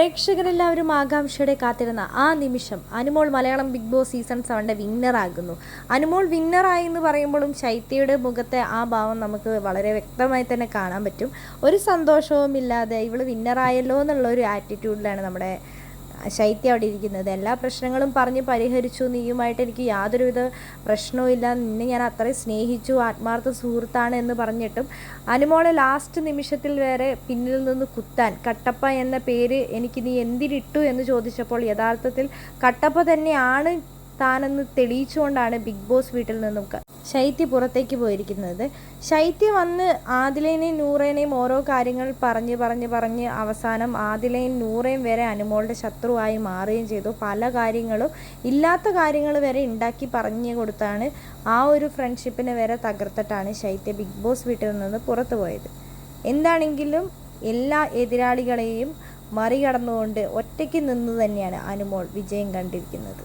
പ്രേക്ഷകരെല്ലാവരും ആകാംക്ഷയോടെ കാത്തിരുന്ന ആ നിമിഷം Anumol Malayalam Big Boss season സെവന്റെ വിന്നറാകുന്നു അനുമോൾ വിന്നറായി എന്ന് പറയുമ്പോഴും ശൈത്യയുടെ മുഖത്തെ ആ ഭാവം നമുക്ക് വളരെ വ്യക്തമായി തന്നെ കാണാൻ പറ്റും. ഒരു സന്തോഷവും ഇല്ലാതെ ഇവൾ വിന്നറായല്ലോ എന്നുള്ള ഒരു ആറ്റിറ്റ്യൂഡിലാണ് നമ്മുടെ ശൈത്യ അവിടെ ഇരിക്കുന്നത്. എല്ലാ പ്രശ്നങ്ങളും പറഞ്ഞ് പരിഹരിച്ചു. നീയുമായിട്ട് എനിക്ക് യാതൊരുവിധ പ്രശ്നവും ഇല്ല. നിന്നെ ഞാൻ അത്രയും സ്നേഹിച്ചു. ആത്മാർത്ഥ സുഹൃത്താണ് എന്ന് പറഞ്ഞിട്ടും അനുമോളെ ലാസ്റ്റ് നിമിഷത്തിൽ വരെ പിന്നിൽ നിന്ന് കുത്താൻ കട്ടപ്പ എന്ന പേര് എനിക്ക് നീ എന്തിനിട്ടു എന്ന് ചോദിച്ചപ്പോൾ യഥാർത്ഥത്തിൽ കട്ടപ്പ തന്നെയാണ് താനെന്ന് തെളിയിച്ചുകൊണ്ടാണ് ബിഗ് ബോസ് വീട്ടിൽ നിന്നും ശൈത്യ പുറത്തേക്ക് പോയിരിക്കുന്നത്. ശൈത്യ വന്ന് ആദിലേനെയും നൂറേനെയും ഓരോ കാര്യങ്ങൾ പറഞ്ഞ് പറഞ്ഞ് പറഞ്ഞ് അവസാനം ആദിലയും നൂറേയും വരെ അനുമോളുടെ ശത്രുവായി മാറുകയും ചെയ്തു. പല കാര്യങ്ങളും ഇല്ലാത്ത കാര്യങ്ങൾ വരെ ഉണ്ടാക്കി പറഞ്ഞു കൊടുത്താണ് ആ ഒരു ഫ്രണ്ട്ഷിപ്പിനെ വരെ തകർത്തിട്ടാണ് ശൈത്യ ബിഗ് ബോസ് വീട്ടിൽ നിന്ന് പുറത്തു പോയത്. എന്താണെങ്കിലും എല്ലാ എതിരാളികളെയും മറികടന്നുകൊണ്ട് ഒറ്റയ്ക്ക് നിന്ന് തന്നെയാണ് അനുമോൾ വിജയം കണ്ടിരിക്കുന്നത്.